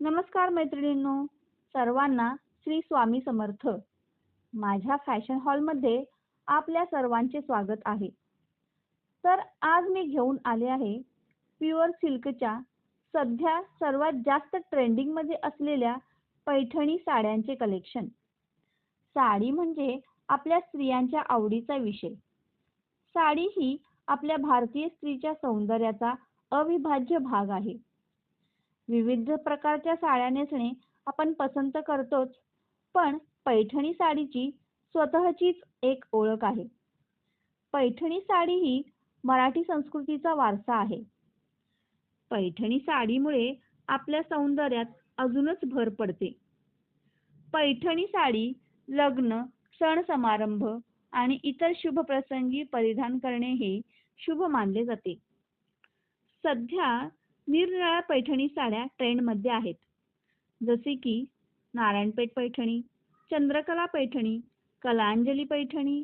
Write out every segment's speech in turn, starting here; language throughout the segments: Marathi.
नमस्कार मैत्रिणींनो सर्वांना श्री स्वामी समर्थ. माझ्या फॅशन हॉलमध्ये आपल्या सर्वांचे स्वागत आहे. तर आज मी घेऊन आले आहे प्युअर सिल्कच्या सध्या सर्वात जास्त ट्रेंडिंगमध्ये असलेल्या पैठणी साड्यांचे कलेक्शन. साडी म्हणजे आपल्या स्त्रियांच्या आवडीचा विषय. साडी ही आपल्या भारतीय स्त्रीच्या सौंदर्याचा अविभाज्य भाग आहे. विविध प्रकारच्या साड्या नेसणे आपण पसंत करतोच. पण पैठणी साडीची स्वतःचीच एक ओळख आहे. पैठणी साडी ही मराठी संस्कृतीचा वारसा आहे. पैठणी साडीमुळे आपल्या सौंदर्यात अजूनच भर पडते. पैठणी साडी लग्न सण समारंभ आणि इतर शुभ प्रसंगी परिधान करणे हे शुभ मानले जाते. सध्या निरनिराळ्या पैठणी साड्या ट्रेंडमध्ये आहेत. जसे की नारायणपेठ पैठणी चंद्रकला पैठणी कलांजली पैठणी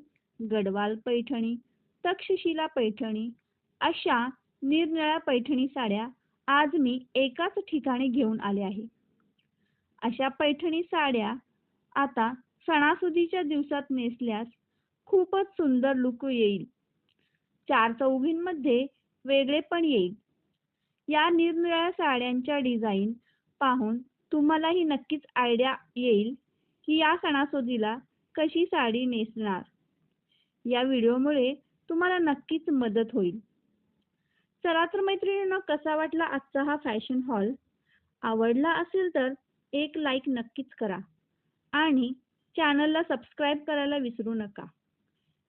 गडवाल पैठणी तक्षशिला पैठणी अशा निरनिराळ्या पैठणी साड्या आज मी एकाच ठिकाणी घेऊन आले आहे. अशा पैठणी साड्या आता सणासुदीच्या दिवसात नेसल्यास खूपच सुंदर लुक येईल. चार चौघींमध्ये वेगळेपण येईल. या निरनिराळ्या साड्यांच्या डिझाईन पाहून तुम्हालाही नक्कीच आयडिया येईल की या सणासुदीला कशी साडी नेसणार. या व्हिडिओमुळे तुम्हाला नक्कीच मदत होईल. चला तर मैत्रिणींनो कसा वाटला आजचा हा फॅशन हॉल आवडला असेल तर एक लाईक नक्कीच करा आणि चॅनलला सबस्क्राईब करायला विसरू नका.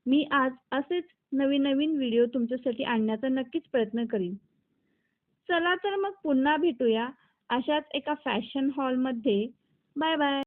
मी आज असेच नवीन नवीन व्हिडिओ तुमच्यासाठी आणण्याचा नक्कीच प्रयत्न करीन. चला तर मग पुन्हा भेटूया अशाच एका फॅशन हॉलमध्ये बाय बाय.